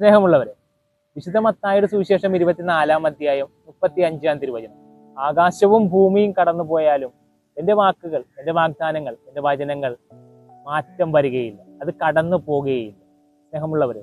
സ്നേഹമുള്ളവരെ വിശുദ്ധ മത്തായുടെ സുവിശേഷം ഇരുപത്തിനാലാം അധ്യായം മുപ്പത്തി അഞ്ചാം തിരുവചനം. ആകാശവും ഭൂമിയും കടന്നു പോയാലും എന്റെ വാക്കുകൾ എന്റെ വാഗ്ദാനങ്ങൾ എന്റെ വചനങ്ങൾ മാറ്റം വരികയില്ല. അത് കടന്നു പോകുകയില്ല സ്നേഹമുള്ളവരെ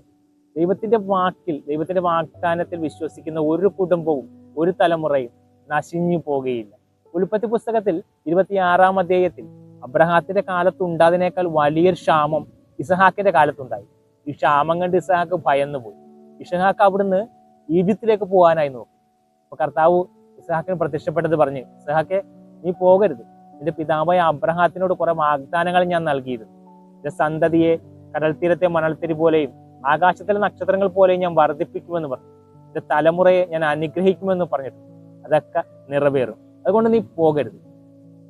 ദൈവത്തിന്റെ വാക്കിൽ ദൈവത്തിന്റെ വാഗ്ദാനത്തിൽ വിശ്വസിക്കുന്ന ഒരു കുടുംബവും ഒരു തലമുറയും നശിഞ്ഞു പോകുകയില്ല ഉൽപ്പത്തി പുസ്തകത്തിൽ ഇരുപത്തിയാറാം അധ്യായത്തിൽ അബ്രഹാത്തിന്റെ കാലത്തുണ്ടാതിനേക്കാൾ വലിയൊരു ക്ഷാമം ഇസഹാക്കിന്റെ കാലത്തുണ്ടായി. ഈ കണ്ട് ഇസഹാക്ക് ഭയന്നു പോയി. ഇഷഹാക്ക് അവിടുന്ന് ഈജിപ്തിലേക്ക് പോകാനായി നോക്കി. അപ്പൊ കർത്താവ് ഇസഹാക്കിന് പ്രത്യക്ഷപ്പെട്ടത് പറഞ്ഞ് ഇസഹാക്കെ നീ പോകരുത്. നിന്റെ പിതാവായ അബ്രഹാത്തിനോട് കുറെ വാഗ്ദാനങ്ങൾ ഞാൻ നൽകിയിരുന്നു. നിന്റെ സന്തതിയെ കടൽ തീരത്തെ മണൽത്തിരി പോലെയും ആകാശത്തിലെ നക്ഷത്രങ്ങൾ പോലെയും ഞാൻ വർദ്ധിപ്പിക്കുമെന്ന് പറഞ്ഞു. നിന്റെ തലമുറയെ ഞാൻ അനുഗ്രഹിക്കുമെന്ന് പറഞ്ഞിട്ടുണ്ട്. അതൊക്കെ നിറവേറും. അതുകൊണ്ട് നീ പോകരുത്.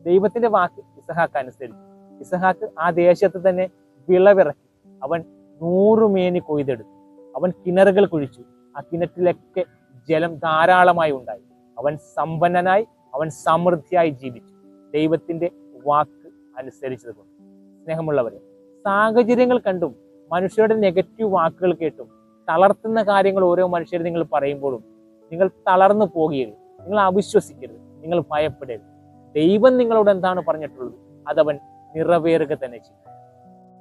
ദൈവത്തിന്റെ വാക്ക് ഇസഹാക്ക് അനുസരിച്ചു ഇസഹാക്ക് ആ ദേശത്ത് തന്നെ വിളവിറക്കി. അവൻ നൂറുമേനി കൊയ്തെടുത്തു. അവൻ കിണറുകൾ കുഴിച്ചു. ആ കിണറ്റിലൊക്കെ ജലം ധാരാളമായി ഉണ്ടായി. അവൻ സമ്പന്നനായി അവൻ സമൃദ്ധിയായി ജീവിച്ചു. ദൈവത്തിന്റെ വാക്ക് അനുസരിച്ചത് കൊണ്ട്. സ്നേഹമുള്ളവരെ സാഹചര്യങ്ങൾ കണ്ടും മനുഷ്യരുടെ നെഗറ്റീവ് വാക്കുകൾ കേട്ടും തളർത്തുന്ന കാര്യങ്ങൾ ഓരോ മനുഷ്യർ നിങ്ങൾ പറയുമ്പോഴും നിങ്ങൾ തളർന്നു പോകരുത് നിങ്ങൾ അവിശ്വസിക്കരുത്. നിങ്ങൾ ഭയപ്പെടരുത്. ദൈവം നിങ്ങളോട് എന്താണ് പറഞ്ഞിട്ടുള്ളത്? അതവൻ നിറവേറുക തന്നെ ചെയ്യും.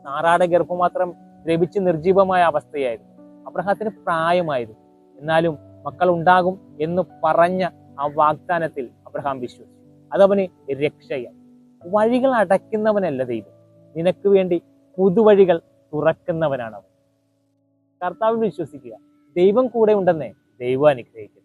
നാറാടെ ഗർഭമാത്രം ദ്രവിച്ച് നിർജീവമായ അവസ്ഥയായിരുന്നു. അബ്രഹാത്തിന് പ്രായമായിരുന്നു. എന്നാലും മക്കൾ ഉണ്ടാകും എന്ന് പറഞ്ഞ ആ വാഗ്ദാനത്തിൽ അബ്രഹാം വിശ്വസിച്ചു. അതവന് രക്ഷയായി. വഴികൾ അടയ്ക്കുന്നവനല്ല ദൈവം. നിനക്ക് വേണ്ടി പുതുവഴികൾ തുറക്കുന്നവനാണ് അവൻ കർത്താവിൽ വിശ്വസിക്കുക. ദൈവം കൂടെ ഉണ്ടെന്നേ ദൈവം അനുഗ്രഹിക്കുക